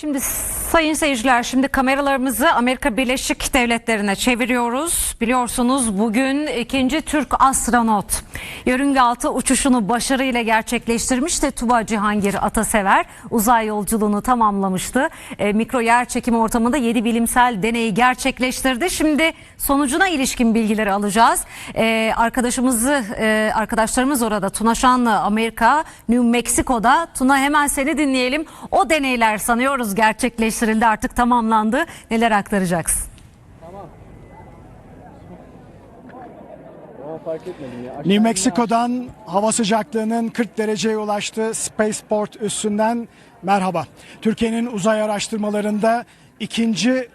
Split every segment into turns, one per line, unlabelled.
Şimdi sayın seyirciler şimdi kameralarımızı Amerika Birleşik Devletleri'ne çeviriyoruz. Biliyorsunuz bugün ikinci Türk astronot yörünge altı uçuşunu başarıyla gerçekleştirmişti. Tuba Cihangir Atasever uzay yolculuğunu tamamlamıştı. E, mikro yer çekimi ortamında 7 bilimsel deneyi gerçekleştirdi. Şimdi sonucuna ilişkin bilgileri alacağız. E, arkadaşımızı e, arkadaşlarımız orada Tuna Şanlı Amerika New Mexico'da. Tuna hemen seni dinleyelim. O deneyler sanıyoruz gerçekleştirildi artık tamamlandı. Neler aktaracaksın?
New Mexico'dan hava sıcaklığının 40 dereceye ulaştığı Spaceport üssünden merhaba. Türkiye'nin uzay araştırmalarında ikinci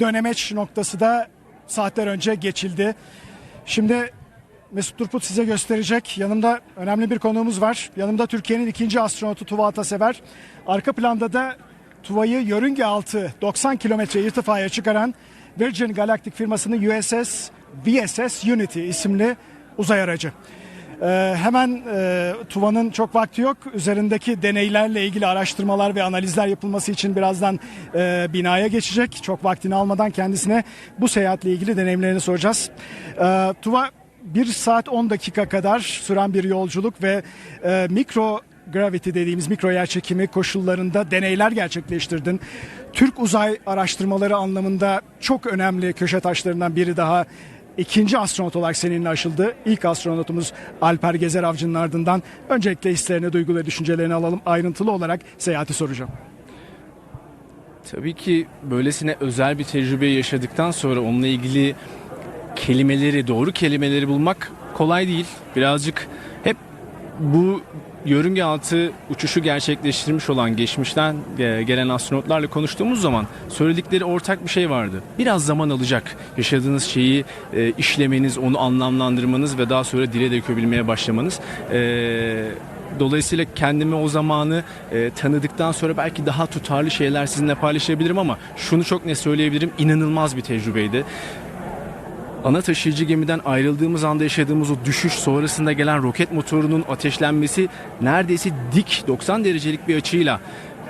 dönemeç noktası da saatler önce geçildi. Şimdi Mesut Turput size gösterecek. Yanımda önemli bir konuğumuz var. Yanımda Türkiye'nin ikinci astronotu Tuva Atasever. Arka planda da Tuva'yı yörünge altı 90 kilometre irtifaya çıkaran Virgin Galactic firmasının USS VSS Unity isimli uzay aracı. Ee, hemen e, Tuva'nın çok vakti yok. Üzerindeki deneylerle ilgili araştırmalar ve analizler yapılması için birazdan e, binaya geçecek. Çok vaktini almadan kendisine bu seyahatle ilgili deneyimlerini soracağız. Ee, Tuva 1 saat 10 dakika kadar süren bir yolculuk ve e, mikro gravity dediğimiz mikro yer çekimi koşullarında deneyler gerçekleştirdin. Türk uzay araştırmaları anlamında çok önemli köşe taşlarından biri daha ikinci astronot olarak seninle aşıldı. İlk astronotumuz Alper Gezer Avcı'nın ardından öncelikle hislerini, duygu ve düşüncelerini alalım. Ayrıntılı olarak seyahati soracağım.
Tabii ki böylesine özel bir tecrübe yaşadıktan sonra onunla ilgili kelimeleri, doğru kelimeleri bulmak kolay değil. Birazcık hep bu yörünge altı uçuşu gerçekleştirmiş olan geçmişten e, gelen astronotlarla konuştuğumuz zaman söyledikleri ortak bir şey vardı. Biraz zaman alacak yaşadığınız şeyi e, işlemeniz, onu anlamlandırmanız ve daha sonra dile dökebilmeye başlamanız. E, Dolayısıyla kendimi o zamanı e, tanıdıktan sonra belki daha tutarlı şeyler sizinle paylaşabilirim ama şunu çok ne söyleyebilirim inanılmaz bir tecrübeydi ana taşıyıcı gemiden ayrıldığımız anda yaşadığımız o düşüş sonrasında gelen roket motorunun ateşlenmesi neredeyse dik 90 derecelik bir açıyla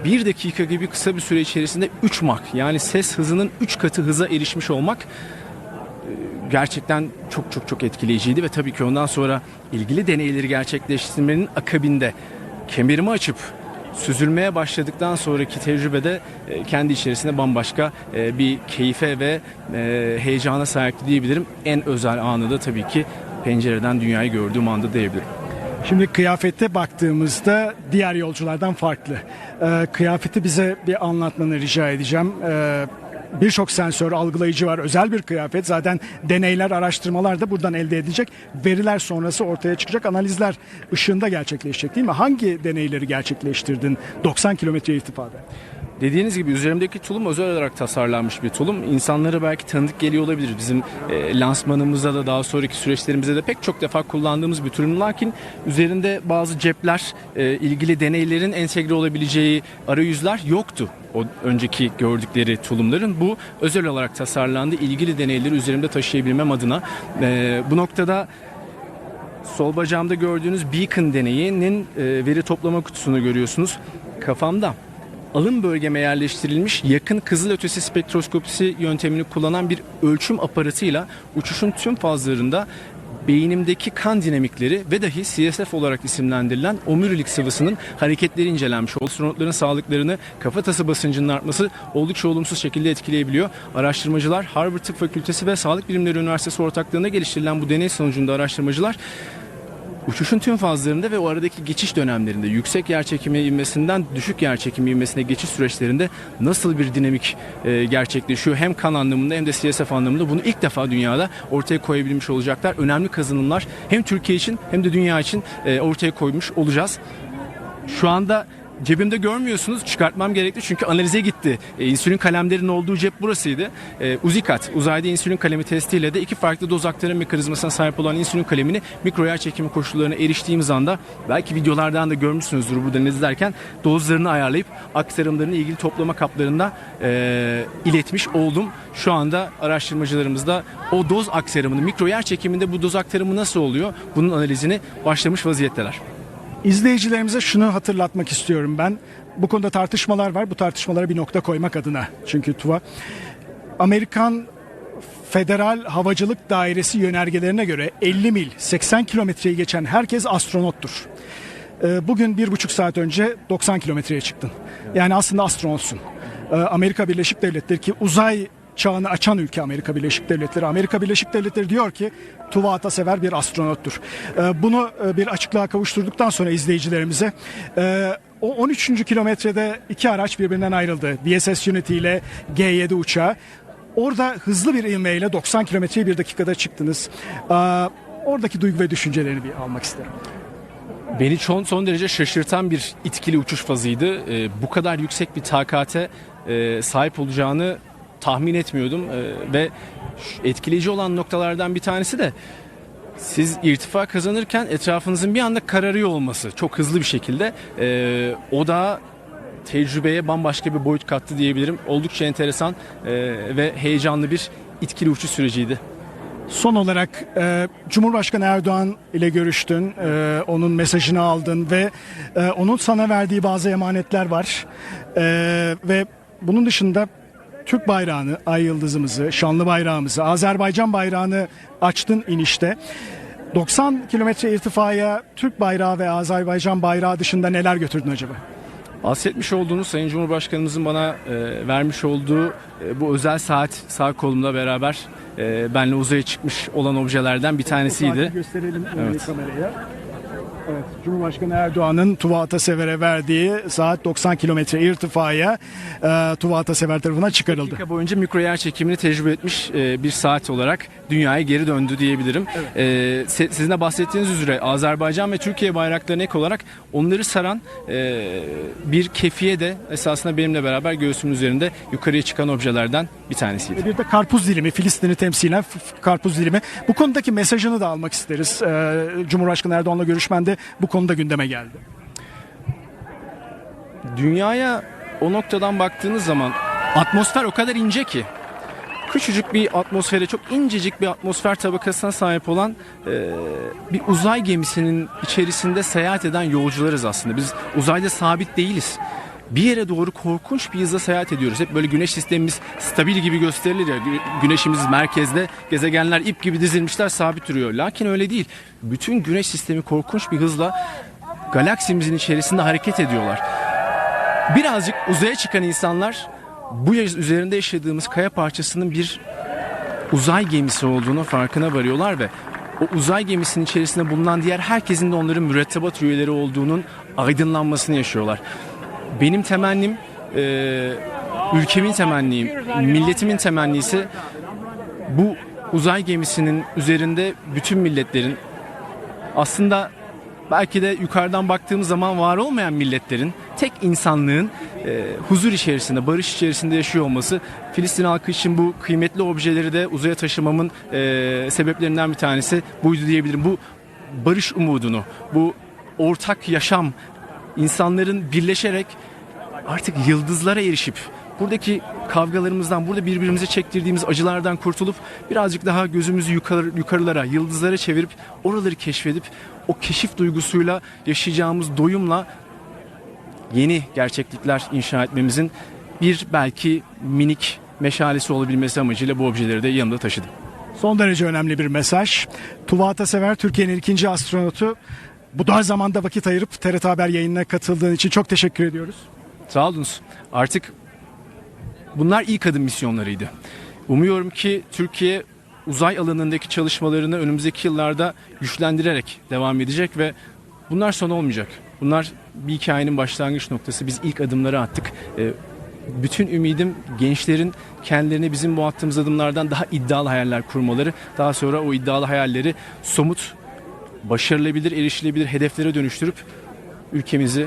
bir dakika gibi kısa bir süre içerisinde 3 mak yani ses hızının 3 katı hıza erişmiş olmak e, gerçekten çok çok çok etkileyiciydi. Ve tabii ki ondan sonra ilgili deneyleri gerçekleştirmenin akabinde kemerimi açıp süzülmeye başladıktan sonraki tecrübede e, kendi içerisinde bambaşka e, bir keyfe ve e, heyecana sahipti diyebilirim. En özel anı da tabii ki pencereden dünyayı gördüğüm anda diyebilirim.
Şimdi kıyafete baktığımızda diğer yolculardan farklı. Ee, kıyafeti bize bir anlatmanı rica edeceğim. Ee, Birçok sensör algılayıcı var. Özel bir kıyafet. Zaten deneyler, araştırmalar da buradan elde edilecek. Veriler sonrası ortaya çıkacak. Analizler ışığında gerçekleşecek değil mi? Hangi deneyleri gerçekleştirdin 90 kilometre irtifada?
Dediğiniz gibi üzerimdeki tulum özel olarak tasarlanmış bir tulum. İnsanlara belki tanıdık geliyor olabilir. Bizim e, lansmanımızda da daha sonraki süreçlerimizde de pek çok defa kullandığımız bir tulum. Lakin üzerinde bazı cepler, e, ilgili deneylerin entegre olabileceği arayüzler yoktu. O önceki gördükleri tulumların bu özel olarak tasarlandı. İlgili deneyleri üzerimde taşıyabilmem adına. E, bu noktada sol bacağımda gördüğünüz Beacon deneyinin e, veri toplama kutusunu görüyorsunuz. Kafamda alın bölgeme yerleştirilmiş yakın kızılötesi spektroskopisi yöntemini kullanan bir ölçüm aparatıyla uçuşun tüm fazlarında beynimdeki kan dinamikleri ve dahi CSF olarak isimlendirilen omurilik sıvısının hareketleri incelenmiş. Astronotların sağlıklarını kafatası basıncının artması oldukça olumsuz şekilde etkileyebiliyor. Araştırmacılar Harvard Tıp Fakültesi ve Sağlık Bilimleri Üniversitesi ortaklığında geliştirilen bu deney sonucunda araştırmacılar Uçuşun tüm fazlarında ve o aradaki geçiş dönemlerinde yüksek yer çekimi ivmesinden düşük yer çekimi ivmesine geçiş süreçlerinde nasıl bir dinamik e, gerçekleşiyor hem kan anlamında hem de CSF anlamında bunu ilk defa dünyada ortaya koyabilmiş olacaklar. Önemli kazanımlar hem Türkiye için hem de dünya için e, ortaya koymuş olacağız. Şu anda cebimde görmüyorsunuz çıkartmam gerekti çünkü analize gitti. E, insülin kalemlerinin olduğu cep burasıydı. E, Uzikat uzayda insülin kalemi testiyle de iki farklı doz aktarım mekanizmasına sahip olan insülin kalemini mikro yer çekimi koşullarına eriştiğimiz anda belki videolardan da görmüşsünüzdür buradan izlerken dozlarını ayarlayıp aktarımlarını ilgili toplama kaplarında e, iletmiş oldum. Şu anda araştırmacılarımız da o doz aktarımını mikro yer çekiminde bu doz aktarımı nasıl oluyor bunun analizini başlamış vaziyetteler.
İzleyicilerimize şunu hatırlatmak istiyorum ben. Bu konuda tartışmalar var. Bu tartışmalara bir nokta koymak adına. Çünkü TUVA Amerikan Federal Havacılık Dairesi yönergelerine göre 50 mil 80 kilometreyi geçen herkes astronottur. Ee, Bugün bir buçuk saat önce 90 kilometreye çıktın. Yani aslında astronotsun. Ee, Amerika Birleşik Devletleri ki uzay çağını açan ülke Amerika Birleşik Devletleri. Amerika Birleşik Devletleri diyor ki Tuva Atasever bir astronottur. Ee, Bunu e, bir açıklığa kavuşturduktan sonra izleyicilerimize e, o 13. kilometrede iki araç birbirinden ayrıldı. VSS Unity ile G7 uçağı. Orada hızlı bir ivmeyle 90 kilometreyi bir dakikada çıktınız. Ee, Oradaki duygu ve düşüncelerini bir almak isterim.
Beni son, son derece şaşırtan bir itkili uçuş fazıydı. Ee, bu kadar yüksek bir takate e, sahip olacağını tahmin etmiyordum. Ee, ve etkileyici olan noktalardan bir tanesi de siz irtifa kazanırken etrafınızın bir anda kararıyor olması çok hızlı bir şekilde. Ee, o da tecrübeye bambaşka bir boyut kattı diyebilirim. Oldukça enteresan e, ve heyecanlı bir itkili uçuş süreciydi.
Son olarak e, Cumhurbaşkanı Erdoğan ile görüştün, e, onun mesajını aldın ve e, onun sana verdiği bazı emanetler var. E, ve bunun dışında Türk bayrağını, ay yıldızımızı, şanlı bayrağımızı, Azerbaycan bayrağını açtın inişte. 90 kilometre irtifaya Türk bayrağı ve Azerbaycan bayrağı dışında neler götürdün acaba?
Bahsetmiş olduğunuz Sayın Cumhurbaşkanımızın bana e, vermiş olduğu e, bu özel saat sağ kolumla beraber e, benle uzaya çıkmış olan objelerden bir tanesiydi.
Gösterelim
Evet.
kameraya. Evet, Cumhurbaşkanı Erdoğan'ın Tuva Atasever'e verdiği saat 90 kilometre irtifaya e, Tuva Atasever tarafından çıkarıldı.
dakika boyunca mikro yer çekimini tecrübe etmiş e, bir saat olarak dünyaya geri döndü diyebilirim. E, se- sizin de bahsettiğiniz üzere Azerbaycan ve Türkiye bayraklarına ek olarak onları saran e, bir kefiye de esasında benimle beraber göğsümün üzerinde yukarıya çıkan objelerden bir tanesiydi.
Bir de karpuz dilimi, Filistin'i temsilen f- f- karpuz dilimi. Bu konudaki mesajını da almak isteriz. E, Cumhurbaşkanı Erdoğan'la görüşmende bu konuda gündeme geldi.
Dünyaya o noktadan baktığınız zaman atmosfer o kadar ince ki küçücük bir atmosfere çok incecik bir atmosfer tabakasına sahip olan e, bir uzay gemisinin içerisinde seyahat eden yolcularız aslında. Biz uzayda sabit değiliz. Bir yere doğru korkunç bir hızla seyahat ediyoruz. Hep böyle güneş sistemimiz stabil gibi gösterilir ya. Gü- Güneşimiz merkezde, gezegenler ip gibi dizilmişler sabit duruyor. Lakin öyle değil. Bütün güneş sistemi korkunç bir hızla galaksimizin içerisinde hareket ediyorlar birazcık uzaya çıkan insanlar bu üzerinde yaşadığımız kaya parçasının bir uzay gemisi olduğunu farkına varıyorlar ve o uzay gemisinin içerisinde bulunan diğer herkesin de onların mürettebat üyeleri olduğunun aydınlanmasını yaşıyorlar. Benim temennim, e, ülkemin temennim, milletimin temennisi bu uzay gemisinin üzerinde bütün milletlerin aslında belki de yukarıdan baktığımız zaman var olmayan milletlerin tek insanlığın e, huzur içerisinde, barış içerisinde yaşıyor olması Filistin halkı için bu kıymetli objeleri de uzaya taşımamın e, sebeplerinden bir tanesi buydu diyebilirim. Bu barış umudunu, bu ortak yaşam, insanların birleşerek artık yıldızlara erişip buradaki kavgalarımızdan, burada birbirimize çektirdiğimiz acılardan kurtulup birazcık daha gözümüzü yukarı, yukarılara, yıldızlara çevirip oraları keşfedip o keşif duygusuyla yaşayacağımız doyumla yeni gerçeklikler inşa etmemizin bir belki minik meşalesi olabilmesi amacıyla bu objeleri de yanımda taşıdım.
Son derece önemli bir mesaj. Tuva Atasever Türkiye'nin ikinci astronotu. Bu dar zamanda vakit ayırıp TRT Haber yayınına katıldığın için çok teşekkür ediyoruz.
Sağ olunuz. Artık bunlar ilk adım misyonlarıydı. Umuyorum ki Türkiye uzay alanındaki çalışmalarını önümüzdeki yıllarda güçlendirerek devam edecek ve bunlar son olmayacak. Bunlar bir hikayenin başlangıç noktası. Biz ilk adımları attık. Ee, bütün ümidim gençlerin kendilerine bizim bu attığımız adımlardan daha iddialı hayaller kurmaları, daha sonra o iddialı hayalleri somut, başarılabilir, erişilebilir hedeflere dönüştürüp ülkemizi,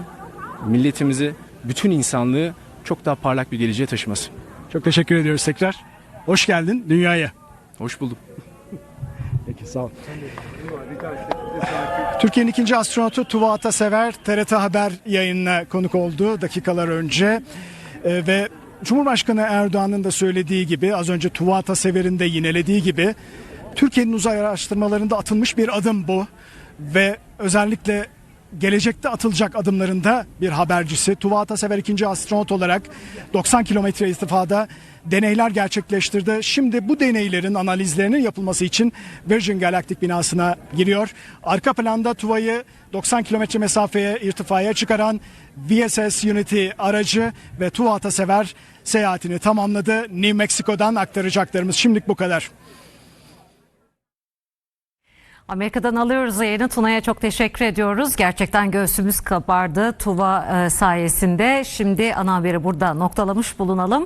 milletimizi, bütün insanlığı çok daha parlak bir geleceğe taşıması.
Çok teşekkür ediyoruz tekrar. Hoş geldin dünyaya.
Hoş bulduk.
Peki sağ ol. Türkiye'nin ikinci astronotu Tuva Atasever TRT Haber yayınına konuk oldu dakikalar önce. Ee, ve Cumhurbaşkanı Erdoğan'ın da söylediği gibi az önce Tuva Atasever'in de yinelediği gibi Türkiye'nin uzay araştırmalarında atılmış bir adım bu. Ve özellikle gelecekte atılacak adımlarında bir habercisi. Tuva Atasever ikinci astronot olarak 90 kilometre istifada deneyler gerçekleştirdi. Şimdi bu deneylerin analizlerinin yapılması için Virgin Galactic binasına giriyor. Arka planda Tuva'yı 90 kilometre mesafeye irtifaya çıkaran VSS Unity aracı ve Tuva Atasever seyahatini tamamladı. New Mexico'dan aktaracaklarımız şimdilik bu kadar.
Amerika'dan alıyoruz yayını. Tuna'ya çok teşekkür ediyoruz. Gerçekten göğsümüz kabardı Tuva e, sayesinde. Şimdi ana haberi burada noktalamış bulunalım.